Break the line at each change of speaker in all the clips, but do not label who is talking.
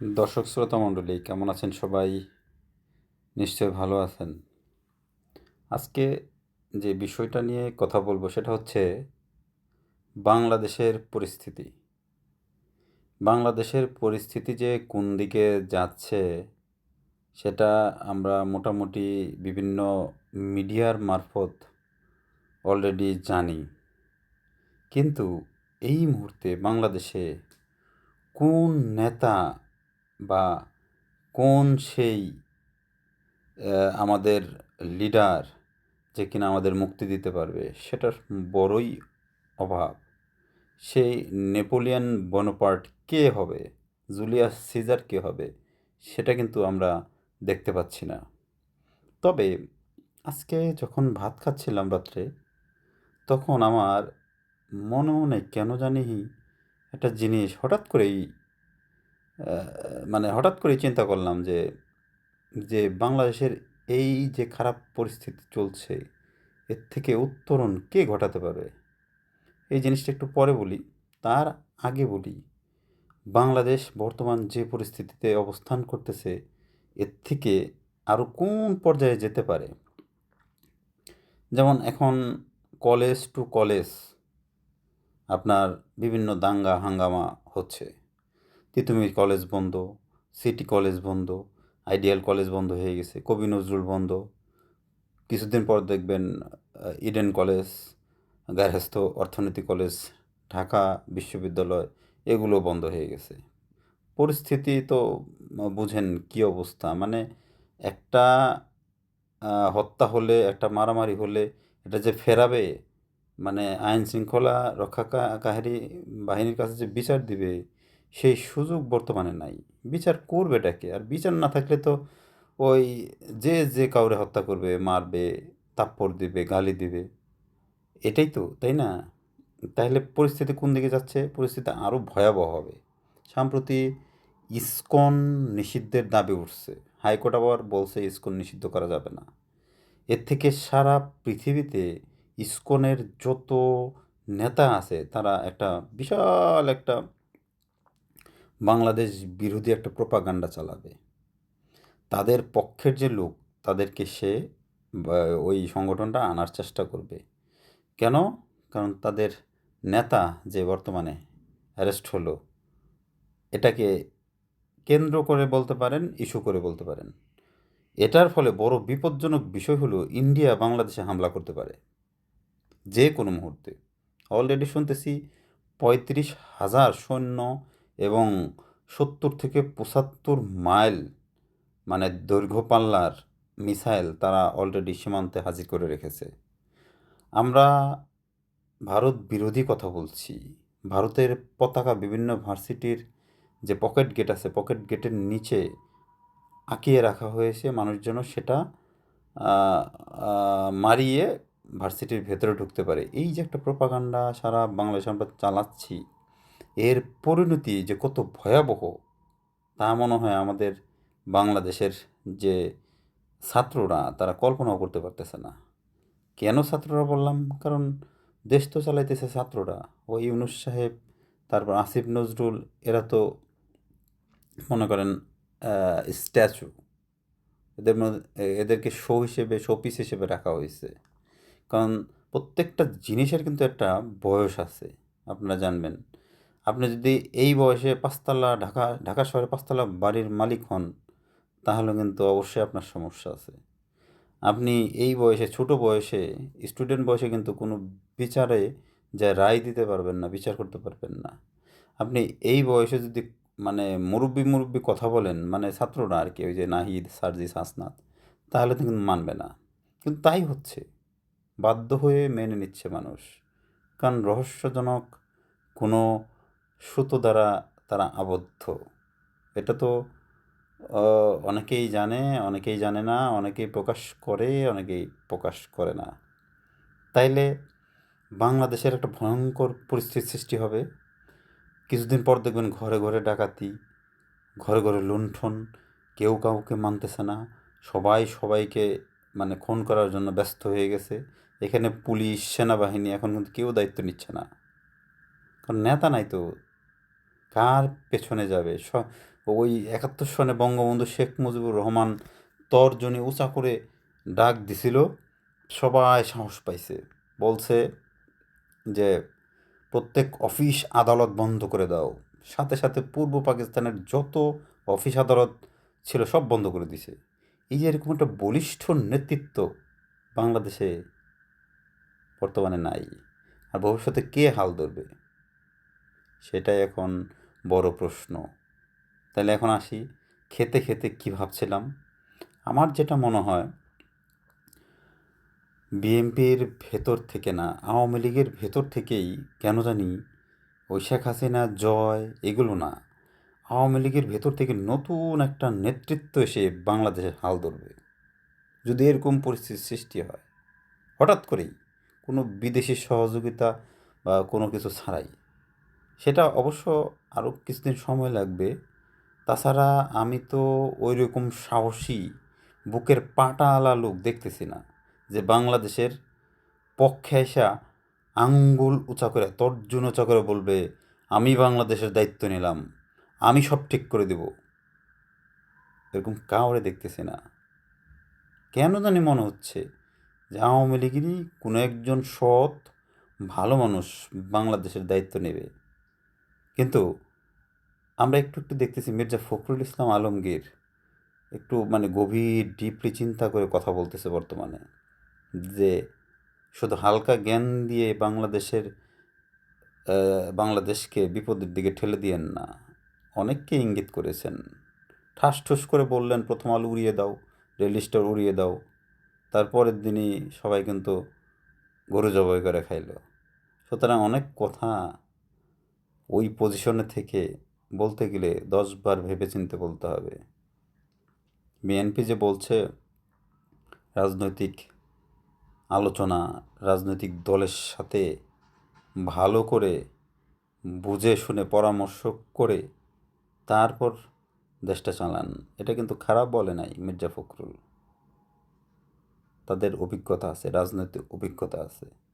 দর্শক শ্রোতা মণ্ডলী, কেমন আছেন সবাই? নিশ্চয় ভালো আছেন। আজকে যে বিষয়টা নিয়ে কথা বলব সেটা হচ্ছে বাংলাদেশের পরিস্থিতি। বাংলাদেশের পরিস্থিতি যে কোন দিকে যাচ্ছে সেটা আমরা মোটামুটি বিভিন্ন মিডিয়ার মারফত অলরেডি জানি। কিন্তু এই মুহূর্তে বাংলাদেশে কোন নেতা বা কোন সেই আমাদের লিডার যে কিনা আমাদের মুক্তি দিতে পারবে, সেটার বড়ই অভাব। সেই নেপোলিয়ান বনোপার্ট কে হবে? জুলিয়াস সিজার কে হবে? সেটা কিন্তু আমরা দেখতে পাচ্ছি না। তবে আজকে যখন ভাত খাচ্ছিলাম রাত্রে, তখন আমার মনে মনে কেন জানি একটা জিনিস হঠাৎ করেই মানে হঠাৎ করেই চিন্তা করলাম যে যে বাংলাদেশের এই যে খারাপ পরিস্থিতি চলছে, এর থেকে উত্তরণ কে ঘটাতে পারবে? এই জিনিসটা একটু পরে বলি। তার আগে বলি, বাংলাদেশ বর্তমান যে পরিস্থিতিতে অবস্থান করতেছে, এর থেকে আরও কোন পর্যায়ে যেতে পারে? যেমন এখন কলেজ টু কলেজ আপনার বিভিন্ন দাঙ্গা হাঙ্গামা হচ্ছে। তিতুমির কলেজ বন্ধ সিটি কলেজ বন্ধ আইডিয়াল কলেজ বন্ধ হয়ে গেছে, কবি নজরুল বন্ধ, কিছুদিন পর দেখবেন ইডেন কলেজ গার্হস্থ্য অর্থনীতি কলেজ ঢাকা বিশ্ববিদ্যালয়, এগুলো বন্ধ হয়ে গেছে। পরিস্থিতি তো বুঝেন কি অবস্থা? মানে একটা হত্যা হলে, একটা মারামারি হলে, এটা যে ফেরাবে মানে আইন শৃঙ্খলা রক্ষাকারী বাহিনীর কাছে যে বিচার দিবে সেই সুযোগ বর্তমানে নাই। বিচার করবে এটাকে আর বিচার না থাকলে তো ওই যে যে কাউরে হত্যা করবে, মারবে তাপ্পর দিবে, গালি দিবে, এটাই তো, তাই না? তাহলে পরিস্থিতি কোন দিকে যাচ্ছে? পরিস্থিতি আরও ভয়াবহ হবে। সম্প্রতি ইস্কন নিষিদ্ধের দাবি উঠছে। হাইকোর্ট আবার বলছে ইস্কন নিষিদ্ধ করা যাবে না। এর থেকে সারা পৃথিবীতে ইস্কনের যত নেতা আছে, তারা একটা বিশাল একটা বাংলাদেশ বিরোধী একটা প্রোপাগান্ডা চালাবে। তাদের পক্ষের যে লোক, তাদেরকে সে ওই সংগঠনটা আনার চেষ্টা করবে। কেন? কারণ তাদের নেতা যে বর্তমানে অ্যারেস্ট হলো, এটাকে কেন্দ্র করে বলতে পারেন ইস্যু করে বলতে পারেন। এটার ফলে বড় বিপজ্জনক বিষয় হলো ইন্ডিয়া বাংলাদেশে হামলা করতে পারে। যে কোনো মুহূর্তে। অলরেডি শুনতেছি পঁয়ত্রিশ হাজার সৈন্য এবং সত্তর থেকে পঁচাত্তর মাইল মানে দৈর্ঘ্য পাল্লার মিসাইল তারা অলরেডি সীমান্তে হাজির করে রেখেছে। আমরা ভারত বিরোধী কথা বলছি। ভারতের পতাকা বিভিন্ন ভার্সিটির যে পকেট গেট আছে, পকেট গেটের নিচে আঁকিয়ে রাখা হয়েছে মানুষ যেন সেটা মারিয়ে ভার্সিটির ভেতরে ঢুকতে পারে। এই যে একটা প্রোপাগান্ডা সারা বাংলাদেশে আমরা চালাচ্ছি এর পরিণতি যে কত ভয়াবহ, তা মনে হয় আমাদের বাংলাদেশের যে ছাত্ররা, তারা কল্পনাও করতে পারতেছে না। কেন ছাত্ররা বললাম? কারণ দেশ তো চালাইতেছে ছাত্ররা। ওই ইউনুস সাহেব, তারপর আসিফ নজরুল, এরা তো মনে করেন স্ট্যাচু। এদের এদেরকে শো হিসেবে শোপিস হিসেবে রাখা হয়েছে। কারণ প্রত্যেকটা জিনিসের কিন্তু একটা বয়স আছে, আপনারা জানবেন। আপনি যদি এই বয়সে পাঁচতলা ঢাকা ঢাকা শহরে পাঁচতলা বাড়ির মালিক হন, তাহলে কিন্তু অবশ্যই আপনার সমস্যা আছে। আপনি এই বয়সে, ছোট বয়সে স্টুডেন্ট বয়সে কিন্তু কোনো বিচারে যা রায় দিতে পারবেন না, বিচার করতে পারবেন না। আপনি এই বয়সে যদি মানে মুরব্বি মুরব্বি কথা বলেন মানে ছাত্ররা আর কি, ওই যে নাহিদ, সার্জিস হাসনাত তাহলে তো কিন্তু মানবে না। কিন্তু তাই হচ্ছে। বাধ্য হয়ে মেনে নিচ্ছে মানুষ। কারণ রহস্যজনক কোনো সুতো দ্বারা তারা আবদ্ধ। এটা তো অনেকেই জানে অনেকেই জানে না, অনেকেই প্রকাশ করে, অনেকেই প্রকাশ করে না। তাইলে বাংলাদেশের একটা ভয়ঙ্কর পরিস্থিতির সৃষ্টি হবে। কিছুদিন পর দেখবেন ঘরে ঘরে ডাকাতি, ঘরে ঘরে লুণ্ঠন, কেউ কাউকে মানতেছে না। সবাই সবাইকে মানে খুন করার জন্য ব্যস্ত হয়ে গেছে। এখানে পুলিশ, সেনাবাহিনী এখন কিন্তু কেউ দায়িত্ব নিচ্ছে না। কারণ নেতা নাই তো। কার পেছনে যাবে? ওই একাত্তর সনে বঙ্গবন্ধু শেখ মুজিবুর রহমান তর্জনী উঁচা করে ডাক দিছিল, সবাই সাহস পাইছে। বলছে যে, প্রত্যেক অফিস আদালত বন্ধ করে দাও। সাথে সাথে পূর্ব পাকিস্তানের যত অফিস আদালত ছিল সব বন্ধ করে দিছে। এই যে এরকম একটা বলিষ্ঠ নেতৃত্ব বাংলাদেশে বর্তমানে নাই। আর ভবিষ্যতে কে হাল ধরবে? সেটাই এখন বড় প্রশ্ন। তাহলে এখন আসি, খেতে খেতে কী ভাবছিলাম? আমার যেটা মনে হয়, বিএনপির ভেতর থেকে না, আওয়ামী লীগের ভেতর থেকেই কেন জানি ওই শেখ হাসিনা, জয় এগুলো না, আওয়ামী লীগের ভেতর থেকে নতুন একটা নেতৃত্ব এসে বাংলাদেশের হাল ধরবে। যদি এরকম পরিস্থিতির সৃষ্টি হয়, হঠাৎ করেই কোনো বিদেশি সহযোগিতা বা কোনো কিছু ছাড়াই। সেটা অবশ্য আরও কিছুদিন সময় লাগবে। তাছাড়া আমি তো ওই রকম সাহসী, বুকের পাটাওয়ালা লোক দেখতেছি না যে বাংলাদেশের পক্ষে এসা আঙ্গুল উঁচা করে, তর্জুন উঁচা করে বলবে, আমি বাংলাদেশের দায়িত্ব নিলাম, আমি সব ঠিক করে দেব। এরকম কাউরে দেখতেছি না। কেন জানি মনে হচ্ছে যে আওয়ামী লীগেরই কোনো একজন সৎ, ভালো মানুষ বাংলাদেশের দায়িত্ব নেবে। কিন্তু আমরা একটু একটু দেখতেছি মির্জা ফখরুল ইসলাম আলমগীর একটু মানে গভীর ডিপলি চিন্তা করে কথা বলতেছে বর্তমানে যে শুধু হালকা জ্ঞান দিয়ে বাংলাদেশের বাংলাদেশকে বিপদের দিকে ঠেলে দিয়েন না, অনেককে ইঙ্গিত করেছেন। ঠাস ঠুস করে বললেন, প্রথম আলো উড়িয়ে দাও, রেল উড়িয়ে দাও। তারপরের দিনই সবাই কিন্তু গরু জবাই করে খাইল। সুতরাং অনেক কথা ওই পজিশনে থেকে বলতে গেলে দশবার ভেবে চিনতে বলতে হবে। বিএনপি যে বলছে, রাজনৈতিক আলোচনা, রাজনৈতিক দলের সাথে ভালো করে বুঝে শুনে পরামর্শ করে তারপর দেশটা চালান। এটা কিন্তু খারাপ বলে নাই মির্জা ফখরুল। তাদের অভিজ্ঞতা আছে, রাজনৈতিক অভিজ্ঞতা আছে।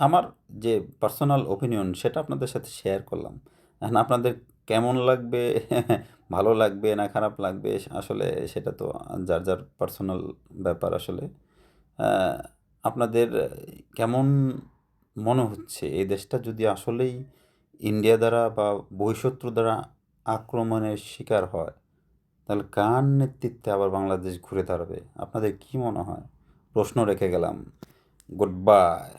আমার যে পার্সোনাল ওপিনিয়ন সেটা আপনাদের সাথে শেয়ার করলাম। এখন আপনাদের কেমন লাগবে? ভালো লাগবে না খারাপ লাগবে? আসলে সেটা তো যার যার পার্সোনাল ব্যাপার আসলে। আপনাদের কেমন মনে হচ্ছে? এই দেশটা যদি আসলেই ইন্ডিয়া দ্বারা বা বহিঃশত্রু দ্বারা আক্রমণের শিকার হয়, তাহলে কার নেতৃত্বে আবার বাংলাদেশ ঘুরে দাঁড়াবে? আপনাদের কী মনে হয়? প্রশ্ন রেখে গেলাম। Good bye